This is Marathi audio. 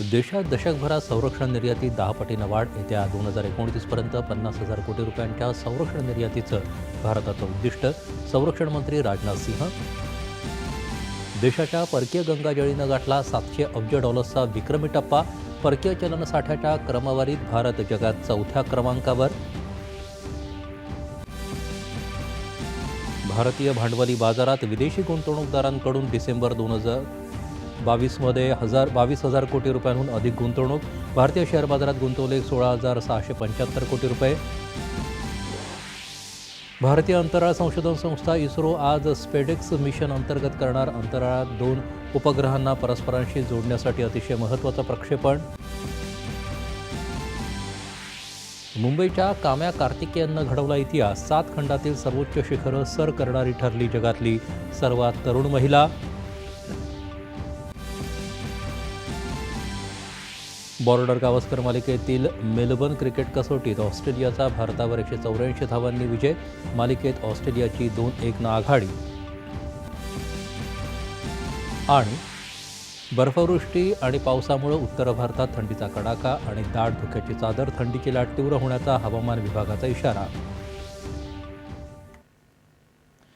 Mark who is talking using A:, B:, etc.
A: देशात दशकभरात संरक्षण निर्यातीत दहा पटीनं वाढ येत्या दोन हजार एकोणतीसपर्यंत पन्नास हजार कोटी रुपयांच्या संरक्षण निर्यातीचं भारताचं उद्दिष्ट. संरक्षण मंत्री राजनाथ सिंह. देशाच्या परकीय गंगाजळीनं गाठला सातशे अब्ज डॉलर्सचा विक्रमी टप्पा. परकीय चलनसाठ्याच्या क्रमवारीत भारत जगात चौथ्या क्रमांकावर. भारतीय भांडवली बाजारात विदेशी गुंतवणूकदारांकडून डिसेंबर दोन हजार बावीसमध्ये हजार बावीस हजार कोटी रुपयांहून अधिक गुंतवणूक. भारतीय शेअर बाजारात गुंतवले सोळा हजार सहाशे पंच्याहत्तर कोटी रुपये. भारतीय अंतराळ संशोधन संस्था इस्रो आज स्पेडेक्स मिशन अंतर्गत करणार अंतराळात दोन उपग्रहांना परस्परांशी जोडण्यासाठी अतिशय महत्त्वाचं प्रक्षेपण. मुंबईच्या काम्या कार्तिकेयननं घडवला इतिहास. सात खंडातील सर्वोच्च शिखरं सर करणारी ठरली जगातली सर्वात तरुण महिला. बॉर्डर गावस्कर मालिकेतील मेलबर्न क्रिकेट कसोटीत ऑस्ट्रेलियाचा भारतावर एकशे चौऱ्याऐंशी धावांनी विजय मालिकेत ऑस्ट्रेलियाची दोन एकनं आघाडी. आणि बर्फवृष्टी आणि पावसामुळे उत्तर भारतात थंडीचा कडाका आणि दाट धुक्याची चादर थंडीची लाट तीव्र होण्याचा हवामान विभागाचा इशारा.